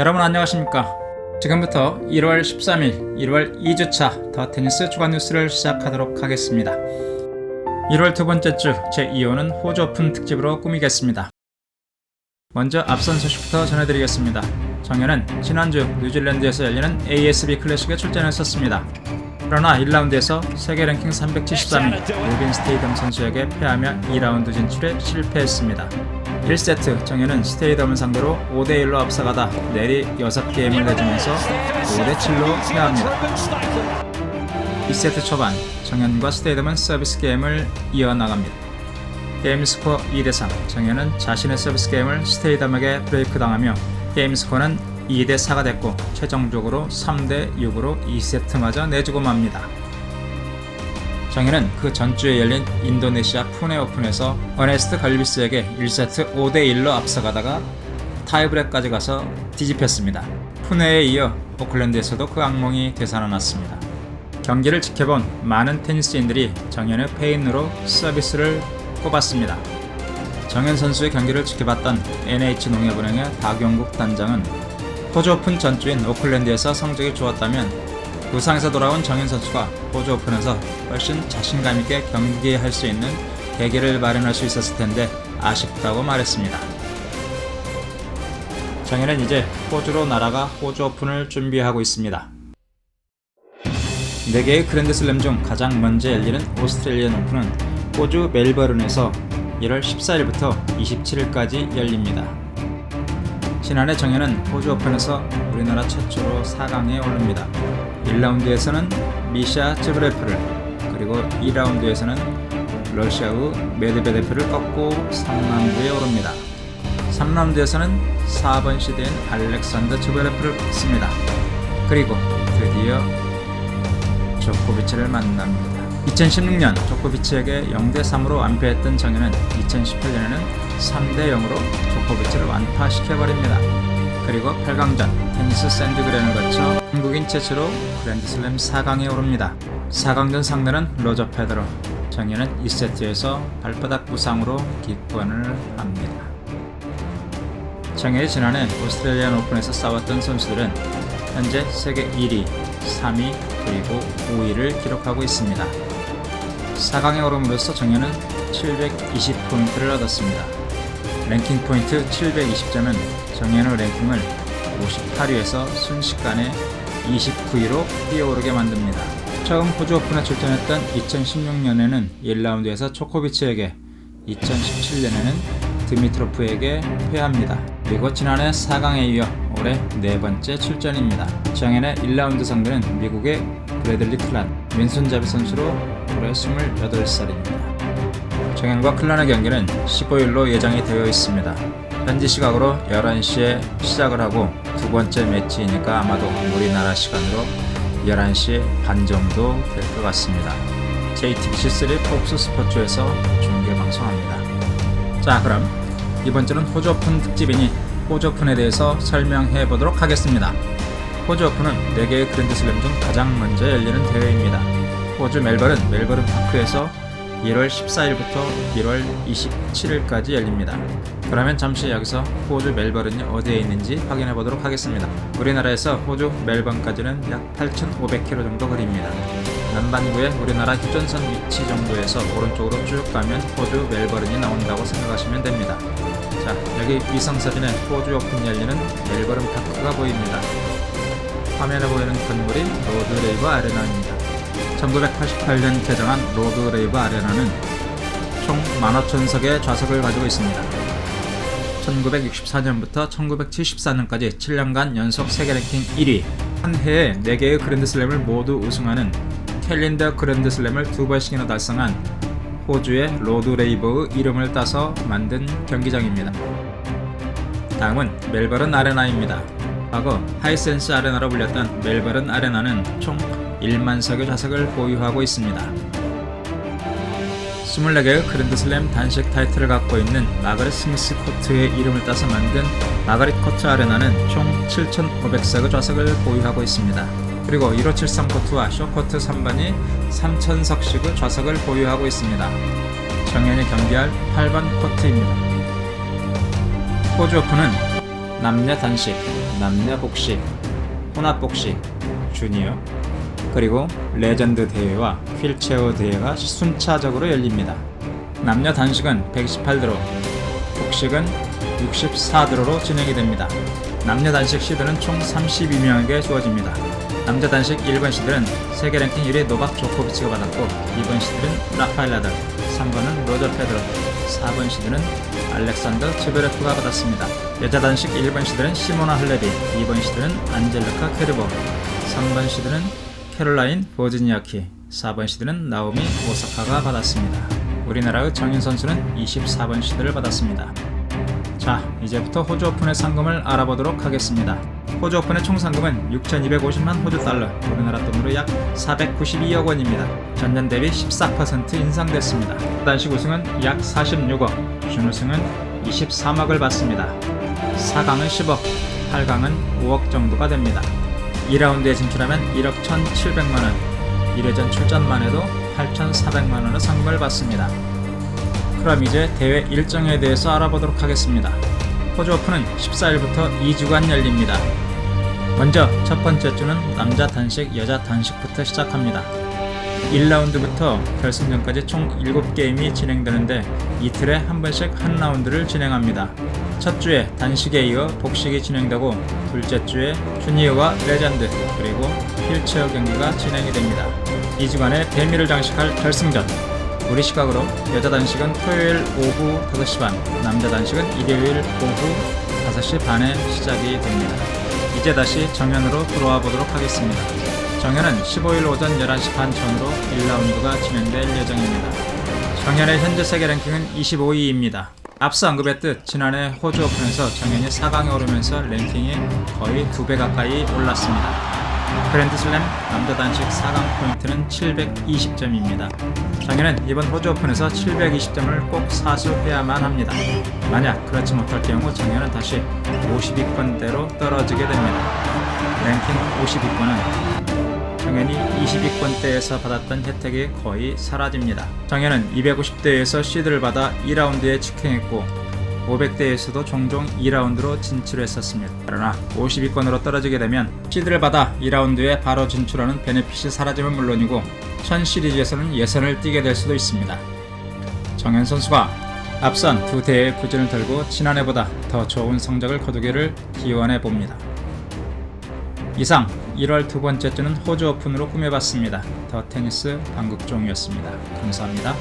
여러분 안녕하십니까? 지금부터 1월 13일 1월 2주차 더 테니스 주간 뉴스를 시작하도록 하겠습니다. 1월 두 번째 주 제2호는 호주 오픈 특집으로 꾸미겠습니다. 먼저 앞선 소식부터 전해드리겠습니다. 정현은 지난주 뉴질랜드에서 열리는 ASB 클래식에 출전했었습니다. 그러나 1라운드에서 세계 랭킹 373위 로빈 스테이덤 선수에게 패하며 2라운드 진출에 실패했습니다. 1세트 정현은 스테이덤을 상대로 5대1로 앞서가다 내리 6게임을 내주면서 5대7로 패합니다. 2세트 초반 정현과 스테이덤은 서비스 게임을 이어나갑니다. 게임 스코어 2대3 정현은 자신의 서비스 게임을 스테이덤에게 브레이크 당하며 게임 스코어는 2대4가 됐고 최종적으로 3대6으로 2세트마저 내주고 맙니다. 정현은 그 전주에 열린 인도네시아 푸네 오픈에서 어네스트 갈비스에게 1세트 5대1로 앞서가다가 타이브렉까지 가서 뒤집혔습니다. 푸네에 이어 오클랜드에서도 그 악몽이 되살아났습니다. 경기를 지켜본 많은 테니스인들이 정현의 페인으로 서비스를 꼽았습니다. 정현 선수의 경기를 지켜봤던 NH농협은행의 박용국 단장은 호주 오픈 전주인 오클랜드에서 성적이 좋았다면 부상에서 돌아온 정현 선수가 호주 오픈에서 훨씬 자신감 있게 경기할 수 있는 계기를 마련할 수 있었을 텐데 아쉽다고 말했습니다. 정현은 이제 호주로 날아가 호주 오픈을 준비하고 있습니다. 4개의 그랜드슬램 중 가장 먼저 열리는 오스트레일리안 오픈은 호주 멜버른에서 1월 14일부터 27일까지 열립니다. 지난해 정현은 호주 오픈에서 우리나라 최초로 4강에 오릅니다. 1라운드에서는 미샤 츠브레프를 그리고 2라운드에서는 러시아의 메드베데프를 꺾고 3라운드에 오릅니다. 3라운드에서는 4번 시드인 알렉산더 츠브레프를 꺾습니다. 그리고 드디어 조코비치를 만납니다. 2016년 조코비치에게 0대3으로 완패했던 정현은 2018년에는 3대0으로 조코비치를 완파시켜버립니다. 그리고 8강전 테니스 샌드그렌을 거쳐 한국인 최초로 그랜드슬램 4강에 오릅니다. 4강전 상대는 로저 페더러. 정현은 2세트에서 발바닥 부상으로 기권을 합니다. 정현이 지난해 오스트레일리안 오픈에서 싸웠던 선수들은 현재 세계 1위, 3위, 그리고 5위를 기록하고 있습니다. 4강에 오름으로써 정현은 720포인트를 얻었습니다. 랭킹 포인트 720점은 정현의 랭킹을 58위에서 순식간에 29위로 뛰어오르게 만듭니다. 처음 호주 오픈에 출전했던 2016년에는 1라운드에서 초코비치에게 2017년에는 드미트로프에게 패합니다. 그리고 지난해 4강에 이어 올해 네 번째 출전입니다. 정현의 1라운드 상대는 미국의 브래들리 클란, 윈손자비 선수로 올해 28살입니다. 정현과 클란의 경기는 15일로 예정이 되어 있습니다. 현지 시각으로 11시에 시작을 하고 두 번째 매치이니까 아마도 우리나라 시간으로 11시 반 정도 될 것 같습니다. JTBC3 폭스 스포츠에서 중계 방송합니다. 자 그럼 이번 주는 호주 오픈 특집이니 호주 오픈에 대해서 설명해 보도록 하겠습니다. 호주 오픈은 4개의 그랜드슬램 중 가장 먼저 열리는 대회입니다. 호주 멜버른 멜버른 파크에서 1월 14일부터 1월 27일까지 열립니다. 그러면 잠시 여기서 호주 멜버른이 어디에 있는지 확인해 보도록 하겠습니다. 우리나라에서 호주 멜번까지는 약 8,500km 정도 거리입니다. 남반구의 우리나라 휴전선 위치 정도에서 오른쪽으로 쭉 가면 호주 멜버른이 나온다고 생각하시면 됩니다. 자, 여기 위성사진에 호주 오픈 열리는 멜버른 파크가 보입니다. 화면에 보이는 건물이 로드레이브 아레나입니다. 1988년 개장한 로드레이브 아레나는 총 15,000석의 좌석을 가지고 있습니다. 1964년부터 1974년까지 7년간 연속 세계 랭킹 1위, 한 해에 4개의 그랜드슬램을 모두 우승하는 캘린더 그랜드슬램을 두 번씩이나 달성한 호주의 로드레이버의 이름을 따서 만든 경기장입니다. 다음은 멜버른 아레나입니다. 과거 하이센스 아레나로 불렸던 멜버른 아레나는 총 1만 석의 좌석을 보유하고 있습니다. 24개의 그랜드슬램 단식 타이틀을 갖고 있는 마가렛 스미스 코트의 이름을 따서 만든 마가렛 코트 아레나는 총 7,500석의 좌석을 보유하고 있습니다. 그리고 1573 코트와 쇼코트 3반이 3,000석씩의 좌석을 보유하고 있습니다. 정현이 경기할 8번 코트입니다. 호주 오픈은 남녀 단식, 남녀 복식, 혼합 복식, 주니어, 그리고 레전드 대회와 휠체어 대회가 순차적으로 열립니다. 남녀 단식은 118드로, 복식은 64드로로 진행이 됩니다. 남녀 단식 시드는 총 32명에게 주어집니다. 남자 단식 1번 시드는 세계 랭킹 1위 노박 조코비치가 받았고 2번 시드는 라파엘 나달, 3번은 로저 페드로, 4번 시드는 알렉산더 츠베레프가 받았습니다. 여자 단식 1번 시드는 시모나 할레비, 2번 시드는 안젤리카 케르보, 3번 시드는 캐롤라인 보즈니아키, 4번 시드는 나오미 오사카가 받았습니다. 우리나라의 정인 선수는 24번 시드를 받았습니다. 자, 이제부터 호주 오픈의 상금을 알아보도록 하겠습니다. 호주 오픈의 총 상금은 6,250만 호주 달러, 우리나라 돈으로 약 492억 원입니다. 전년 대비 14% 인상됐습니다. 단식 우승은 약 46억, 준우승은 23억을 받습니다. 4강은 10억, 8강은 5억 정도가 됩니다. 2라운드에 진출하면 1억 1,700만 원, 1회전 출전만 해도 8,400만 원의 상금을 받습니다. 그럼 이제 대회 일정에 대해서 알아보도록 하겠습니다. 호주 오픈은 14일부터 2주간 열립니다. 먼저 첫 번째 주는 남자 단식, 여자 단식부터 시작합니다. 1라운드부터 결승전까지 총 7게임이 진행되는데 이틀에 한 번씩 한 라운드를 진행합니다. 첫 주에 단식에 이어 복식이 진행되고 둘째 주에 주니어와 레전드 그리고 휠체어 경기가 진행이 됩니다. 2주간의 대미를 장식할 결승전 우리 시각으로 여자 단식은 토요일 오후 5시 반, 남자 단식은 일요일 오후 5시 반에 시작이 됩니다. 이제 다시 정연으로 돌아와 보도록 하겠습니다. 정연은 15일 오전 11시 반 전으로 1라운드가 진행될 예정입니다. 정연의 현재 세계 랭킹은 25위입니다. 앞서 언급했듯 지난해 호주 오픈에서 정연이 4강에 오르면서 랭킹이 거의 2배 가까이 올랐습니다. 그랜드슬램 남자 단식 4강 포인트는 720점입니다. 정현은 이번 호주 오픈에서 720점을 꼭 사수해야만 합니다. 만약 그렇지 못할 경우 정현은 다시 50위권대로 떨어지게 됩니다. 랭킹 50위권은 정현이 20위권대에서 받았던 혜택이 거의 사라집니다. 정현은 250대에서 시드를 받아 2라운드에 직행했고 500대에서도 종종 2라운드로 진출했었습니다. 그러나 50위권으로 떨어지게 되면 시드를 받아 2라운드에 바로 진출하는 베네핏이 사라지면 물론이고 천 시리즈에서는 예선을 뛰게 될 수도 있습니다. 정현 선수가 앞선 두 대회의 부진을 들고 지난해보다 더 좋은 성적을 거두기를 기원해 봅니다. 이상 1월 두 번째 주는 호주 오픈으로 꾸며봤습니다. 더 테니스 방국종이었습니다. 감사합니다.